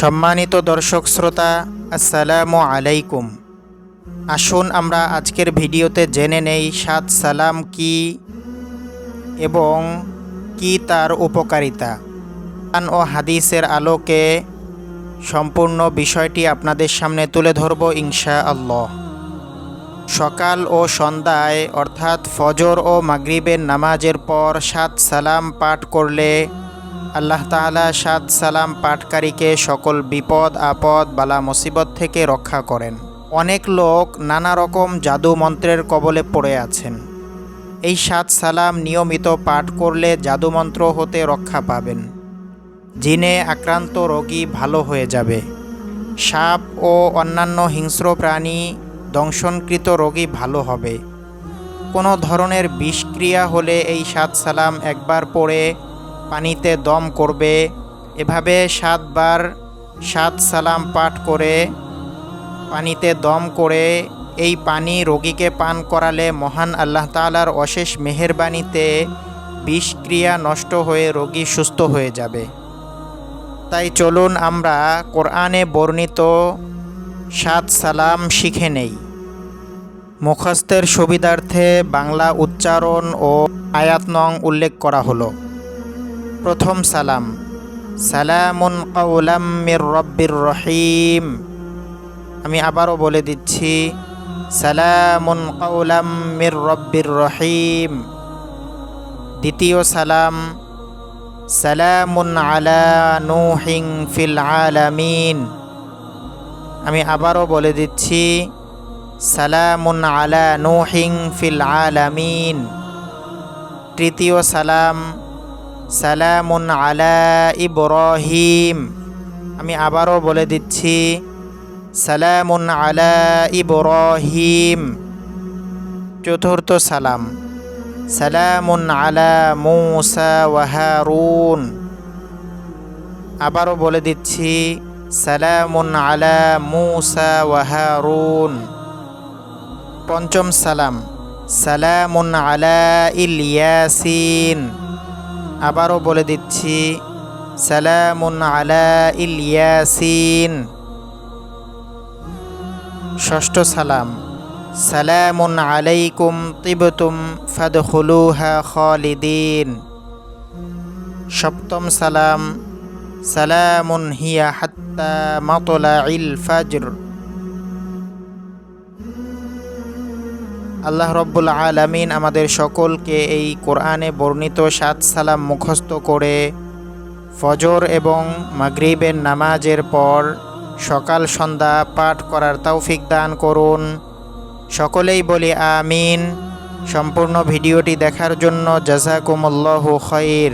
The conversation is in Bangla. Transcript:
সম্মানিত দর্শক শ্রোতা, আসসালামু আলাইকুম। আসুন আমরা আজকের ভিডিওতে জেনে নেই সাত সালাম কি এবং কি তার উপকারিতা। কোরআন ও হাদিসের আলোকে সম্পূর্ণ বিষয়টি আপনাদের সামনে তুলে ধরব ইনশা আল্লাহ সকাল ও সন্ধ্যায়, অর্থাৎ ফজর ও মাগরিবের নামাজের পর সাত সালাম পাঠ করলে আল্লাহ তাআলা সাত সালাম পাঠকারীকে সকল বিপদ, আপদ, বালা, মুসিবত থেকে রক্ষা করেন। অনেক লোক নানা রকম জাদু মন্ত্রের কবলে পড়ে আছেন। এই সাত সালাম নিয়মিত পাঠ করলে জাদুমন্ত্র হতে রক্ষা পাবেন। জিনে আক্রান্ত রোগী ভালো হয়ে যাবে। সাপ ও অন্যান্য হিংস্র প্রাণী দংশনকৃত রোগী ভালো হবে। কোনো ধরনের বিষক্রিয়া হলে এই সাত সালাম একবার পড়ে পানিতে দম করবে। এভাবে সাতবার সাত সালাম পাঠ করে, পানিতে দম করে এই পানি রোগীকে পান করালে মহান আল্লাহ তাআলার অশেষ মেহেরবানিতে বিষক্রিয়া নষ্ট হয়ে রোগী সুস্থ হয়ে যাবে। তাই চলুন আমরা কোরআনে বর্ণিত সাত সালাম শিখে নেই। মুখস্থের সুবিধার্থে বাংলা উচ্চারণ ও আয়াত নং উল্লেখ করা হলো। প্রথম সালাম। সালামুন কৌলাম মির রব্বির রহিম। আমি আবারও বলে দিচ্ছি, সালামুন কৌলাম মির রব্বির রহিম। দ্বিতীয় সালাম, সালামুন আলা নুহিং ফিল আলামিন। আমি আবারও বলে দিচ্ছি, সালামুন আলা নুহিং ফিল আলামিন। তৃতীয় সালাম সালামুন আলা ইব্রাহিম। আমি আবারও বলে দিচ্ছি, সালামুন আলা ইব্রাহিম। চতুর্থ সালাম, সালামুন আলা মুসা ওয়াহারুন আবারও বলে দিচ্ছি, সালামুন আলা মুসা ওয়াহারুন পঞ্চম সালাম, সালামুন আলা ইলিয়াসিন আবারও বলে দিচ্ছি, সালামুন আলা ইলিয়াসিন ষষ্ঠ সালাম, সালামুন আলাইকুম তিবতুম ফাদখুলুহা খালিদিন। সপ্তম সালাম, সালামুন হিয়া হাত্তা মাতলাইল ফাজর। আল্লাহ রব্বুল আলমিন আমাদের সকলকে এই কোরআনে বর্ণিত সাত সালাম মুখস্থ করে ফজর এবং মাগরিবের নামাজের পর সকাল সন্ধ্যা পাঠ করার তৌফিক দান করুন। সকলেই বলি আমিন। সম্পূর্ণ ভিডিওটি দেখার জন্য জাজাকুমুল্লাহু খৈর